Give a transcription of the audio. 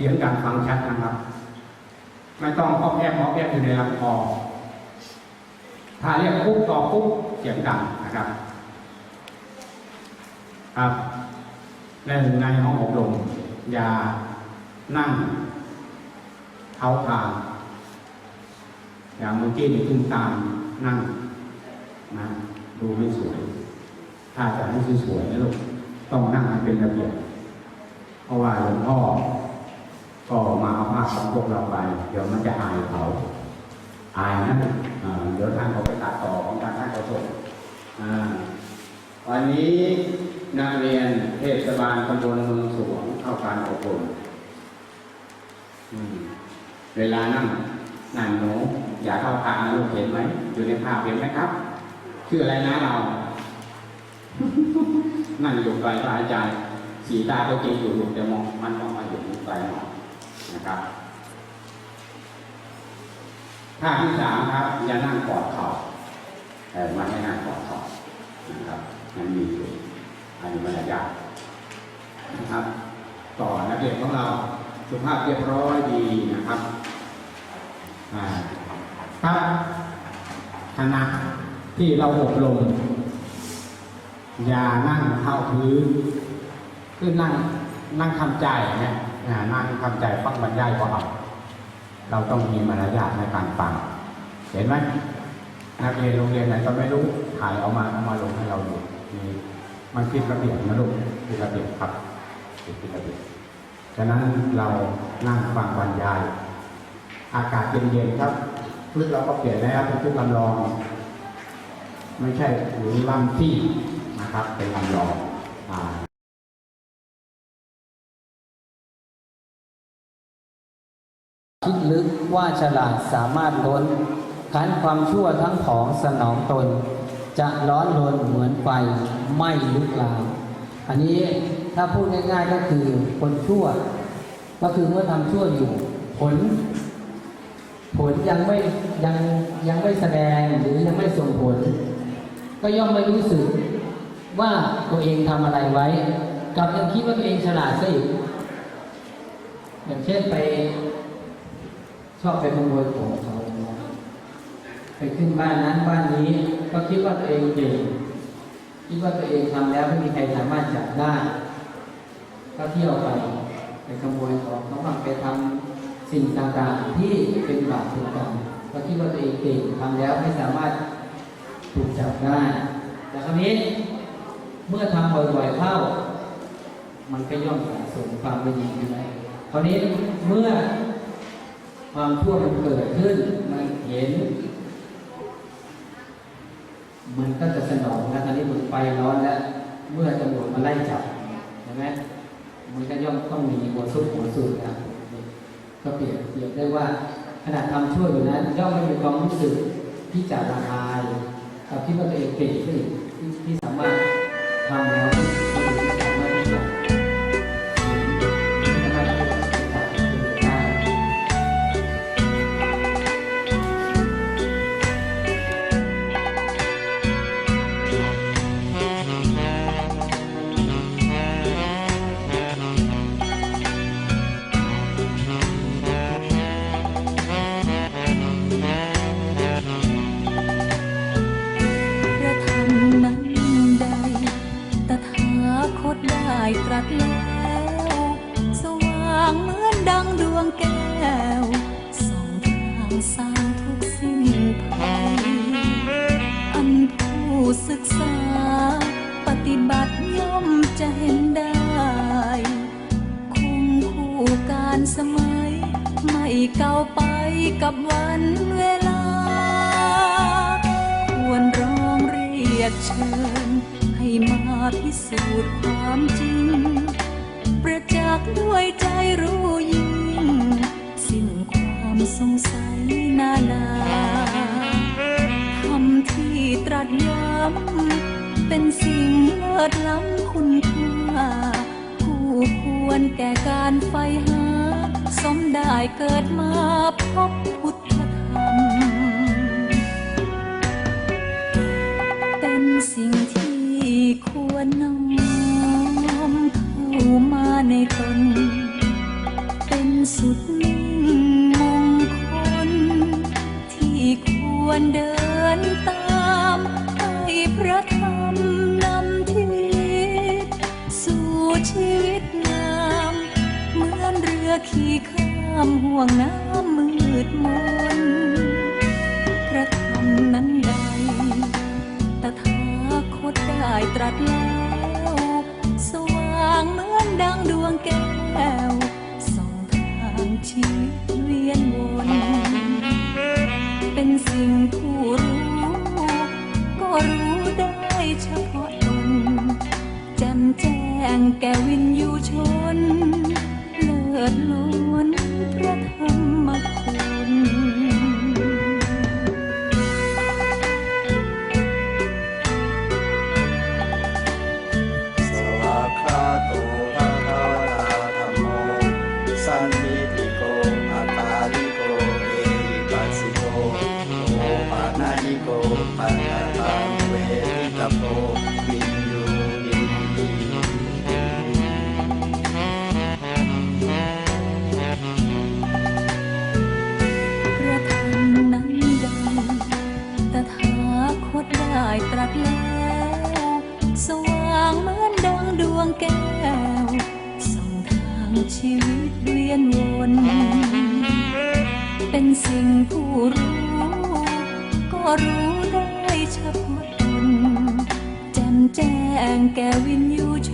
เสียงการฟังชัดนะครับ ไม่ต้องอ้อมแอบอ้อมแอบอยู่ในลำคอถ้าเรียกปุ๊บตอปุ๊บเสียงดังนะครับ ครับหนึ่งในห้องอบรมอย่านั่งเท้าคางอย่างเมื่อกี้นี่ขึ้นตามนั่งนะดูไม่สวย ถ้าจะให้สวยๆนะลูกต้องนั่งให้เป็นระเบียบเพราะว่าหลวงพ่อ ก็มาเอาภาพ ของพวกเราไป เดี๋ยวมันจะอายเขาอายนะเดี๋ยวท่านเขาไปตัดต่อของการท่านเขาส่งวันนี้นักเรียนเทศบาลตำบลเมืองสวงเข้าการอบรมเวลานั่งนั่งหนูอย่าเข้าทางนะลูกเห็นไหมอยู่ในภาพเห็นไหมครับชื่ออะไรนะเรา นั่งอยู่ไกลพระอาจารย์สีตาก็จริงอยู่ลูกแต่มองมันมองมาอยู่ไกลหน่อย นะครับท่าที่สามครับอย่านั่งกอดเข่าแต่มันให้นั่งกอดเข่านะครับมันมีอยู่อันนี้มันยากนะครับ ต่อนักเรียนของเราสุภาพเรียบร้อยดีนะครับอ่าครับคณะที่เราอบรมอย่านั่งเข้าพื้นคือนั่งนั่งทำใจนะอ่า นั่งทำใจฟังบรรยายก็เอาเราต้องมีมารยาทในการฟัง เห็นไหมนักเรียนโรงเรียนไหนก็ไม่รู้ถ่ายเอามาเอามาลงให้เราดูนี่มันผิดระเบียบนะลูกผิดระเบียบครับผิดระเบียบฉะนั้นเรานั่งฟังบรรยาย อากาศเย็นๆครับชุดเราก็เปลี่ยนแล้วเป็นชุดลำลอง ไม่ใช่หรือลำที่นะครับ เป็นลำลอง ว่าฉลาดสามารถล้นขันความชั่วทั้งของสนองตน จะร้อนรนเหมือนไฟไม่ลุกลาม อันนี้ถ้าพูดง่ายๆก็คือคนชั่ว ก็คือเมื่อทำชั่วอยู่ ผล ผลยังไม่ยังยังไม่แสดงหรือยังไม่ส่งผล ก็ย่อมไม่รู้สึกว่าตัวเองทำอะไรไว้กลับยังคิดว่าตัวเองฉลาดซะอีกอย่างเช่นไป ชอบไปขโมยของเขาไปขึ้นบ้านนั้นบ้านนี้ ก็คิดว่าตัวเองเก่งคิดว่าตัวเองทำแล้วไม่มีใครสามารถจับได้ ก็เที่ยวไปไปขโมยของเขาบ้างไปทำสิ่งต่างๆ ที่เป็นบาปเป็นกรรมก็คิดว่าตัวเองเก่งทำแล้วไม่สามารถถูกจับได้ แต่คราวนี้เมื่อทำบ่อยๆเข้า มันก็ย่อมสะสมความไม่ดีขึ้นไปคราวนี้เมื่อ ความชั่วมันเกิดขึ้น มันเห็น มันก็จะสนองนะตอนนี้มันไฟร้อนแล้ว เมื่อตำรวจมาไล่จับเห็นไหมมันก็ย่อมต้องมีหัวซุกหัวสูดนะก็เปรียบเปรียบได้ว่าขณะทำชั่วอยู่นั้นย่อมไม่มีความรู้สึกที่จะละอายกับที่ว่าตัวเองเก่งขึ้นที่สามารถทำแล้ว เก่าไปกับวันเวลา ควรร้องเรียกเชิญ ให้มาพิสูจน์ความจริง ประจักษ์ด้วยใจรู้ยิ่ง สิ้นความสงสัยนานาคำที่ตรัสย้ำเป็นสิ่งเลิศล้ำคุณค่าผู้ควรแก่การไฟหาายเกิดมาพบพุทธธรรม เป็นสิ่งที่ควรน้อมเข้ามาในตน เป็นสุดมงคล ที่ควรเดินตามให้พระธรรมนำทิศสู่ชีวิตงาม เหมือนเรือขี่ามห่วงน้ำมืดมนพระธรรมนั้นใดตถาคตได้ตรัสแล้วสว่างเหมือนดังดวงแก้วส่องทางชีวิตเวียนวนเป็นสิ่งผู้รู้ก็รู้ได้เฉพาะตนแจ่มแจ้งแก่วินยูชนเลิศล้น พระธรร ยนวน เป็นสิ่งผู้รู้ ก็รู้ได้เฉพาะตนแจ่มแจ้งแก่วินยูช